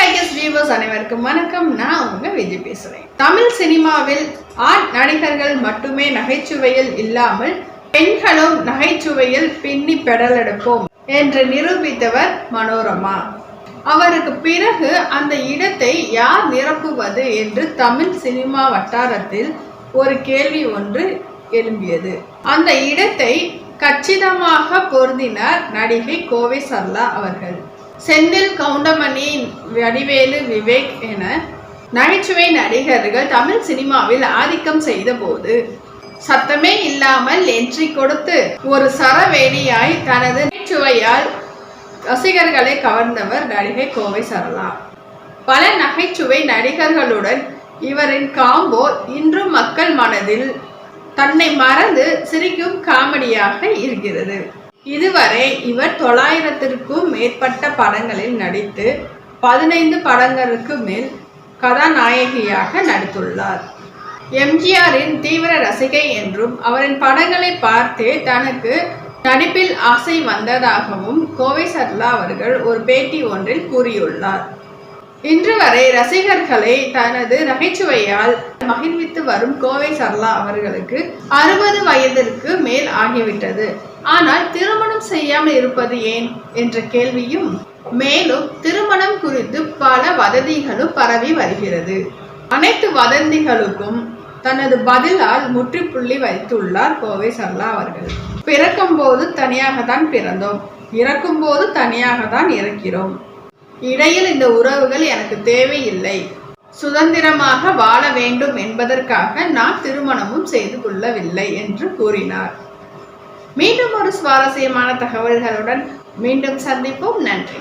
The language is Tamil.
ஐஎஸ் வியூவர்ஸ் அனைவருக்கும் வணக்கம். நான் உங்க விஜய் பேசுறேன். தமிழ் சினிமாவில் ஆண் நடிகர்கள் மட்டுமே நகைச்சுவையில் இல்லாமல் பெண்களும் நகைச்சுவையில் பின்னி பெடலெடுப்போம் என்று நிரூபித்தவர் மனோரமா. அவருக்கு பிறகு அந்த இடத்தை யார் நிரப்புவது என்று தமிழ் சினிமா வட்டாரத்தில் ஒரு கேள்வி ஒன்று எழும்பியது. அந்த இடத்தை கச்சிதமாக பொருந்தினார் நடிகை கோவை சர்லா அவர்கள். செந்தில் கவுண்டமணி வடிவேலு விவேக் என நகைச்சுவை நடிகர்கள் தமிழ் சினிமாவில் ஆதிக்கம் செய்தபோது சத்தமே இல்லாமல் என்ட்ரி கொடுத்து ஒரு சரவேணியாய் தனது நகைச்சுவையால் ரசிகர்களை கவர்ந்தவர் நடிகை கோவை சரளா. பல நகைச்சுவை நடிகர்களுடன் இவரின் காம்போ இன்றும் மக்கள் மனதில் தன்னை மறந்து சிரிக்கும் காமெடியாக இருக்கிறது. இதுவரை இவர் தொள்ளாயிரத்திற்கும் மேற்பட்ட படங்களில் நடித்து பதினைந்து படங்களுக்கு மேல் கதாநாயகியாக நடித்துள்ளார். எம்ஜிஆரின் தீவிர ரசிகை என்றும் அவரின் படங்களை பார்த்தே தனக்கு நடிப்பில் ஆசை வந்ததாகவும் கோவை சர்லா அவர்கள் ஒரு பேட்டி ஒன்றில் கூறியுள்ளார். இன்று வரை ரசிகர்களை தனது நகைச்சுவையால் மகிழ்வித்து வரும் கோவை சர்லா அவர்களுக்கு அறுபது வயதிற்கு மேல் ஆகிவிட்டது. ஆனால் திருமணம் செய்யாமல் இருப்பது ஏன் என்ற கேள்வியும் மேலும் திருமணம் குறித்து பல வதந்திகளும் பரவி வருகிறது. அனைத்து வதந்திகளுக்கும் தனது பதிலால் முற்றுப்புள்ளி வைத்துள்ளார் கோவை சர்லா அவர்கள். பிறக்கும் போது தனியாக தான் பிறந்தோம். இறக்கும் போது தனியாக தான் இறக்கிறோம் இடையில் இந்த உறவுகள் எனக்கு தேவையில்லை. சுதந்திரமாக வாழ வேண்டும் என்பதற்காக நான் திருமணமும் செய்து கொள்ளவில்லை என்று கூறினார். மீண்டும் ஒரு சுவாரஸ்யமான தகவல்களுடன் மீண்டும் சந்திப்போம். நன்றி.